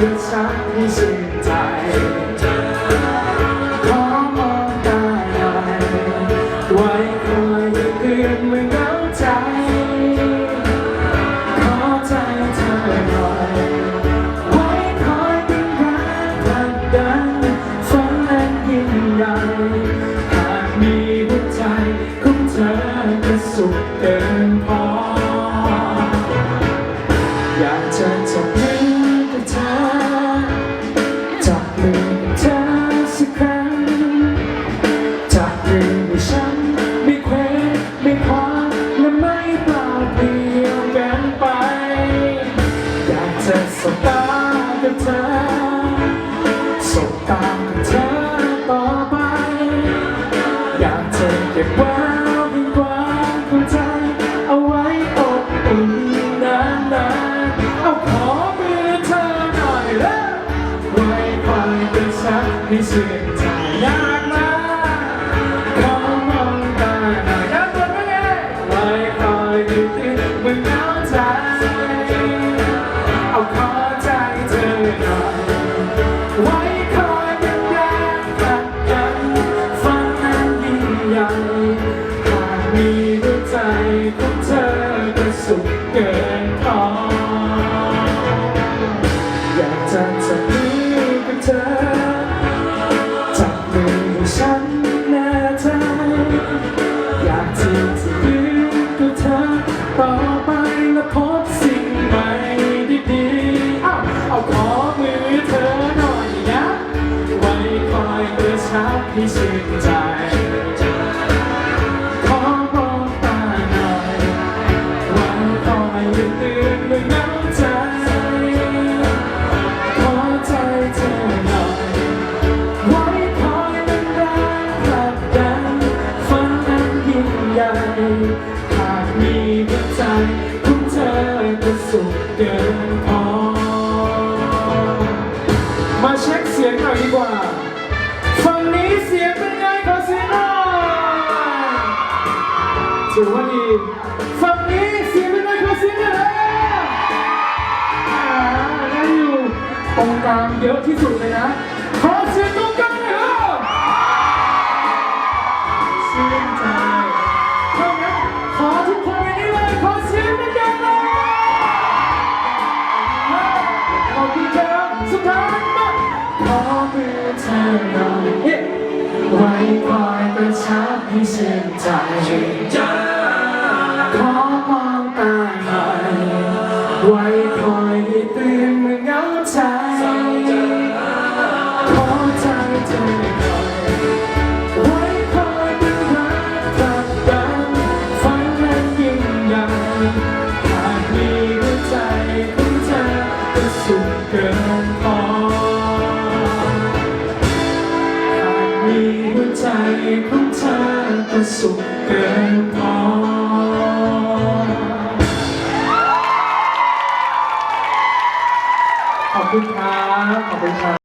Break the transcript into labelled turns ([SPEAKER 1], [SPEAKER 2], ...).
[SPEAKER 1] เป็นสักให้สิ้นใจขอมองตาหน่อยไว้คอยเกือนเมื่อเหงาใจ ขอใจเธอหน่อยไว้คอยเป็นรักผลักดันฝันอันยิ่งใหญ่หากมีหัวใจของเธอจะสุขเต็มพออยากเจอจบ ฉันให้เชื่อใจยากนะขอมองตาหน่อยนะตัวไม่ไงไว้คอยดูติดเมื่เหงาใจ เอาขอใจเธอหน่อยไว้คอยเป็นแรงผลักดันฝันนั้นยิ่งใหญ่หากมี ระชับให้ชื่นใจ ขอมองตาหน่อยไว้คอยยืนตื่นเมื่อเหงาใจ ขอใจเธอหน่อย ไว้คอยเป็นแรงผลักดันฝันนั้นยิ่งใหญ่หากมีหัวใจของเธอก็สุขเกินพอ มาเช็คเสียงหน่อยดีกว่า ฝั่งนี้เสียงเป็นไงขอเสียงหน่อยถือว่าดีฝั่งนี้เสียงเป็นไงขอเสียงหน่อยอ่าได้อยู่ตรงกลางเยอะที่สุดเลยนะขอเสียงตรงกลางหน่อยครับชื่นใจเท่านั้นขอทุกคนในนี้เลยขอเสียงดังๆเลยขอบคุณครับ ไว้คอยให้ตื่นเมื่อเหงาใจขอใจเธอหน่อยไว้คอยเป็นรักผลักดันฝันนั้นยิ่งใหญ่หากมีหัวใจของเธอก็สุขเกินพอหากมีหัวใจของเธอก็สุขเกินพอ ขอบคุณครับ